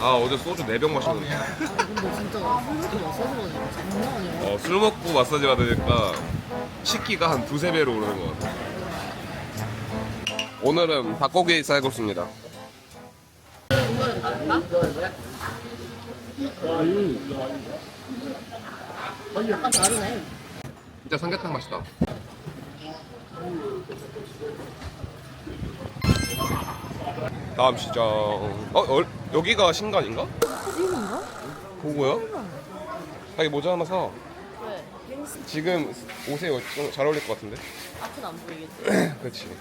아 어제 소주 4병 마셨는데 근데 진짜 술먹고 마사지 받으니까 장난 아니야. 어, 술 먹고 마사지 받으니까 식기가 한 두세 배로 오르는 것 같아. 오늘은 닭고기 쌀국수입니다. 다르네. 진짜 삼계탕 맛이다 다음 시장 어? 어 여기가 신간인가? 이건가? 보고요? 자기 모자 하나 사 왜? 지금 옷에 좀잘 어울릴 것 같은데 앞은 안 보이겠지? 그렇지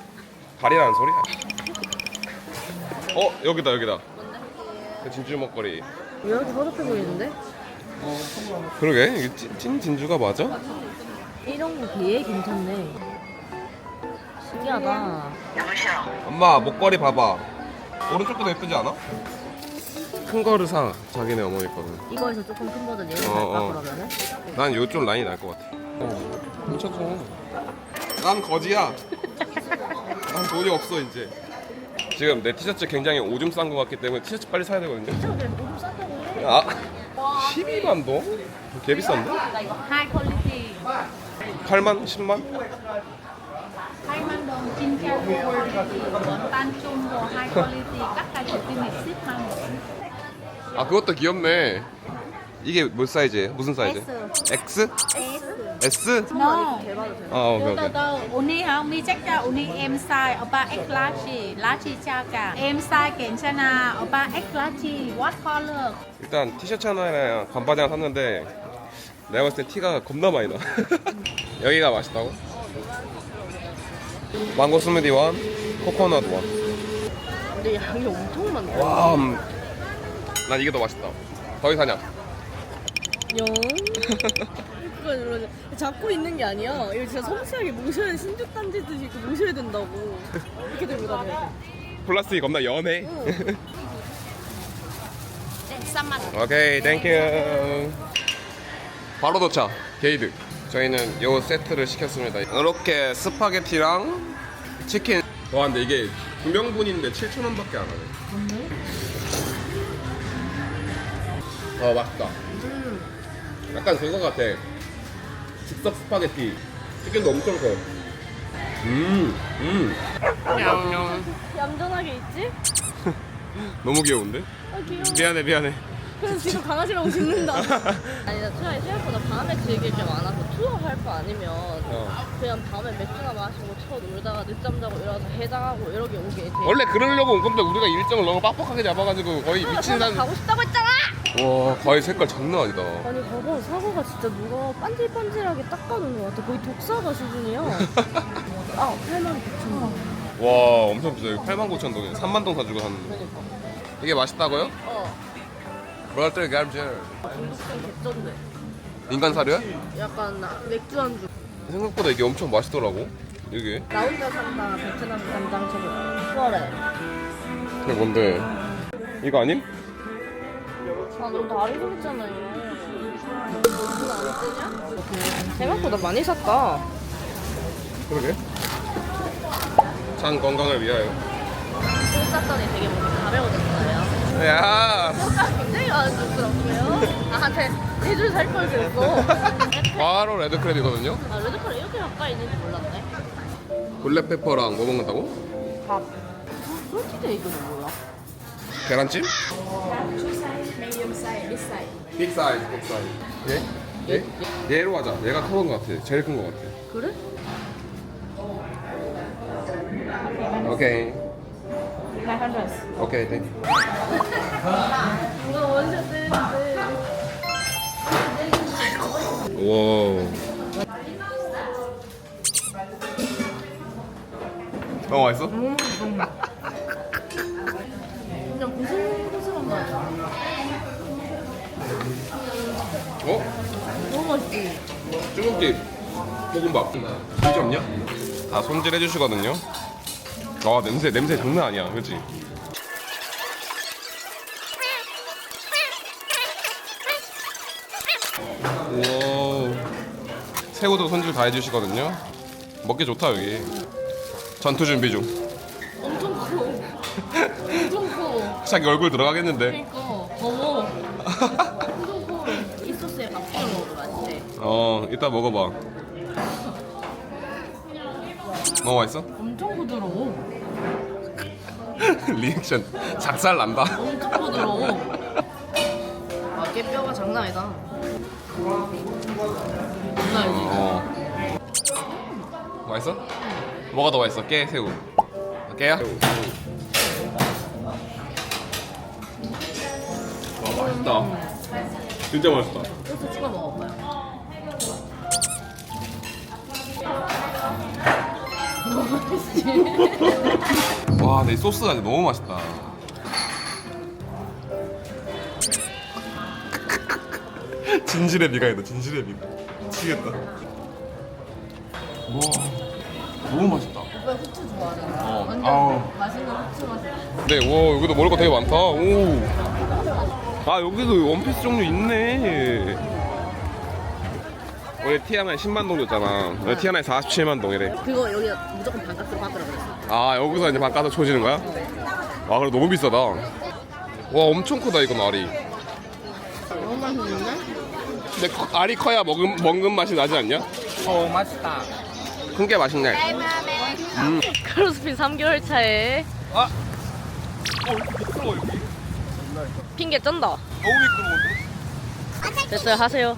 다리라는 소리야 어 여기다 여기다 그 진주 먹거리 왜 이렇게 허접해 보이는데? 그러게 이게 찐, 찐 진주가 맞아? 이런 거 되게 괜찮네. 신기하다. 엄마 목걸이 봐봐 오른쪽도 예쁘지 않아? 큰 거를 사 자기네 어머니 거는 이거에서 조금 큰 버전 얘를 어, 살까 어. 그러면은? 난요좀 라인이 날것 같아 어 괜찮아 난 거지야 난 돈이 없어 이제 지금 내 티셔츠 굉장히 오줌 싼 것 같기 때문에 티셔츠 빨리 사야 되거든요 저게 오줌 쌌다고 해. 아 12만 동? 개 비싼데? 이거 high quality 8만? 10만? 8만 đồng trên cao quality tan jumbo high quality các cái của team ship mang 아 그것도 귀엽네 이게 몇 사이즈예요? 무슨 사이즈? X? S? no 개봐도 돼. 아 오케이 từ 오케이 từ uni không mi chắc cho uni em size opa x large large chao cả em size 괜찮아 opa x large what color 일단 티셔츠 하나랑 반바지 하나 샀는데 내가 봤을 때 티가 겁나 많이 나 여기가 맛있다고? 망고 스무디 원, 코코넛 원 근데 양이 엄청 많다. 와, 음, 난 이게 더 맛있다 더위 사냐? 영. 그거 눌러줘. 잡고 있는 게 아니야. 이거 진짜 섬세하게 모셔야 신주 딴지듯이 이렇게 모셔야 된다고. 이렇게 들고 다녀야 돼. 플라스틱이 겁나 연해 응. 오케이 땡큐 바로 도착 게이드 저희는 요 세트를 시켰습니다 이렇게 스파게티랑 치킨. 와 근데 이게 두 명분인데 7,000원밖에 안 하네. 어 맛있다. 약간 그거 같아. 즉석 스파게티. 치킨도 엄청 커 음, 음. 얌전하게 있지? 너무 귀여운데? 아 귀여워. 미안해 미안해 그래서 지금 강아지라고 짖는다. 아니 나 투어에 생각보다 밤에 즐길 게 많아서 투어 할 거 아니면 어. 그냥 밤에 맥주나 마시고 쳐 놀다가 늦잠 자고 일어나서 해장하고 이러게 오게 돼. 원래 그러려고 온 건데 우리가 일정을 너무 빡빡하게 잡아가지고 거의 미친 산 가고 싶다고 했잖아. 와 과일 색깔 장난 아니다 아니 봐봐 사과가 진짜 누가 반질반질하게 닦아놓은 것 같아. 거의 독사가 수준이야. 아 8만 9천 원. 와 엄청 비싸요 8만 9천 동에 3만 동 사주고 샀는데 그러니까. 이게 맛있다고요? 어. 브라틀 감젤 중독성 개쩐데. 인간 사료야? 약간 나- 맥주 안주. 생각보다 이게 엄청 맛있더라고 이게 나 혼자 산다 베트남 간장 초코. 수월해. 이게 뭔데 이거 아님? 아 너무. 이거 안 뜨냐? 생각보다 많이 샀다. 그러게 산 건강을 위하여 똥 쌌더니 되게 몸이 가벼워졌어 요. 야 굉장히 만족스럽고요. 나한테 네줄 살걸 그랬어. 바로 레드크랩이거든요 아 레드컬 이렇게 가까이 있는지 몰랐네. 블랙페퍼랑 뭐 먹는다고? 밥. 솔티데이크는 뭐야? 계란찜? medium size big size 빅 사이즈 빅 사이즈 얘? 얘? 얘로 하자 얘가 커본 것 같아 제일 큰 것 같아 그래? 오케이 500 오케이 땡 누가 원샷 뜨는데. 와. 어 맛있어? 그냥 고소한 맛이야. 어? 너무 맛있지? 중국집 볶음밥. 진짜 없냐? 다 손질해 주시거든요. 와 냄새 냄새 장난 아니야, 그렇지? 와. 새우도 손질 다 해주시거든요. 먹기 좋다 여기. 전투 준비 중. 엄청 커. 엄청 커. 자기 얼굴 들어가겠는데. 그러니까. 먹어. 이 소스에 밥을 먹으면 맛있대. 어 이따 먹어봐 너무 맛있어? 엄청 부드러워. 리액션 작살 난다 엄청 부드러워. 아, 깨뼈가 장난 아니다. 장난 아니지? 어 맛있어? 뭐가 더 맛있어? 깨, 새우 깨야? 와 맛있다 진짜 맛있다 소스 찍어 먹어봐요. 와, 이 소스가 너무 맛있다. 진실의 미가이다, 진실의 미가. 미치겠다. 와, 너무 맛있다. 오빠 후추 좋아하는 어, 완전 아우. 맛있는 후추 맛. 네, 와, 여기도 먹을 거 되게 많다. 오. 아, 여기도 원피스 종류 있네. 원래 티아나에 10만 동 줬잖아. 원래 티아나에 47만 동이래. 그거 여기 무조건 반값으로 받으라 그랬어. 아, 여기서 이제 바꿔서 쳐지는 거야? 와, 그래 너무 비싸다. 와, 엄청 크다, 이건 알이. 너무 맛있는데? 근데 커- 알이 커야 먹은, 먹은 맛이 나지 않냐? 어 맛있다. 큰 게 맛있네. 음. 크로스핏 3개월 차에 아! 어, 미끄러워, 여기. 핑계 쩐다. 너무 미끄러운데? 됐어요, 하세요.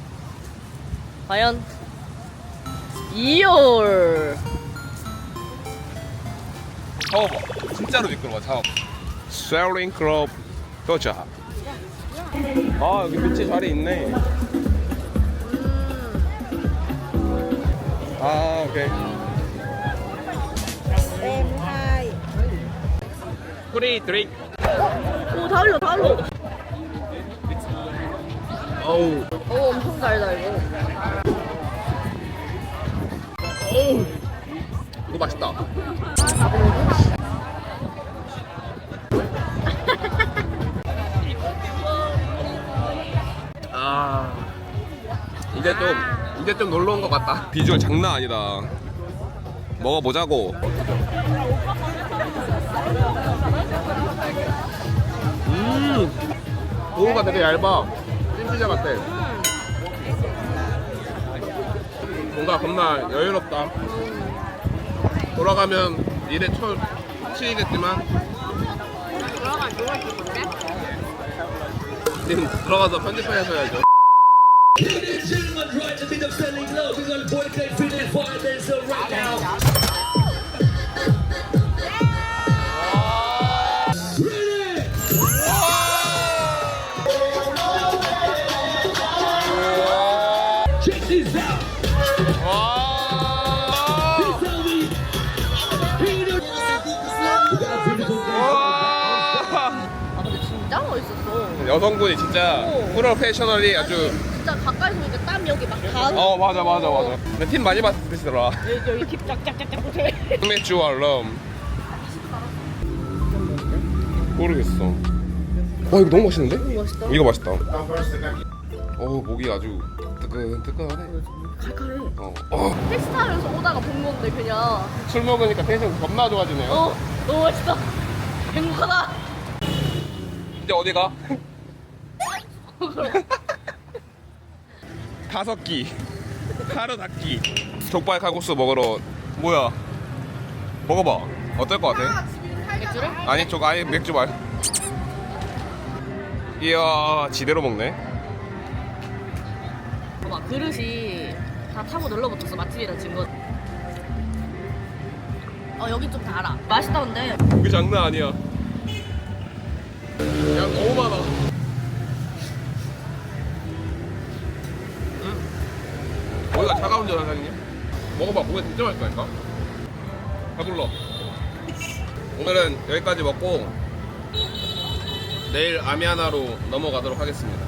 과연 2월 잡아봐. 진짜로 미끄러워, 잡아봐. 셀링 클럽 도착. 아, 여기 밑에 자리 있네. 아, 오케이. 프리 드링크. 오 달려 달려. 어우. 오 엄청 달다 이거. 어우. 이거 맛있다. 아. 이제 좀 이제 좀 놀러 온 것 같다. 비주얼 장난 아니다. 먹어보자고. 음. 고구가 되게 얇아. 찜피자 같아. 뭔가 겁나 여유롭다. 돌아가면 일에 처 치이겠지만 님 들어가서 편집해서 해야죠. 여성분이 진짜 오. 프로페셔널이 아주 진짜 가까이서 보니까 땀 여기 막 다. 어 맞아 맞아 맞아 근데 팀 많이 봤으시더라 여기 여기 팁 쫙쫙쫙쫙 붙어. 맥주와 럼 모르겠어 와 이거 너무 맛있는데? 맛있다. 이거 맛있다 어 목이 아주 뜨끈 뜨끈하네 칼칼해. 어. 어. 택시 타면서 오다가 본 건데 그냥. 술 먹으니까 텐션 겁나 좋아지네요 어 너무 맛있다. 행복하다. 이제 어디 가? 다섯 끼 하루 닭끼 족발 칼국수 먹으러 뭐야 먹어봐 어떨 것 같아? 맥주를? 아니 저 아예 맥주 말 이야 지대로 먹네 봐봐 그릇이 다 타고 눌러붙어서 맛집이라 증거. 어 여기 좀 달아. 맛있다 근데. 그게 장난 아니야 양 너무 많아 음. 차가운 줄 사장님? 먹어봐 고기 진짜 맛있다니까? 배불러. 오늘은 여기까지 먹고 내일 아미아나로 넘어가도록 하겠습니다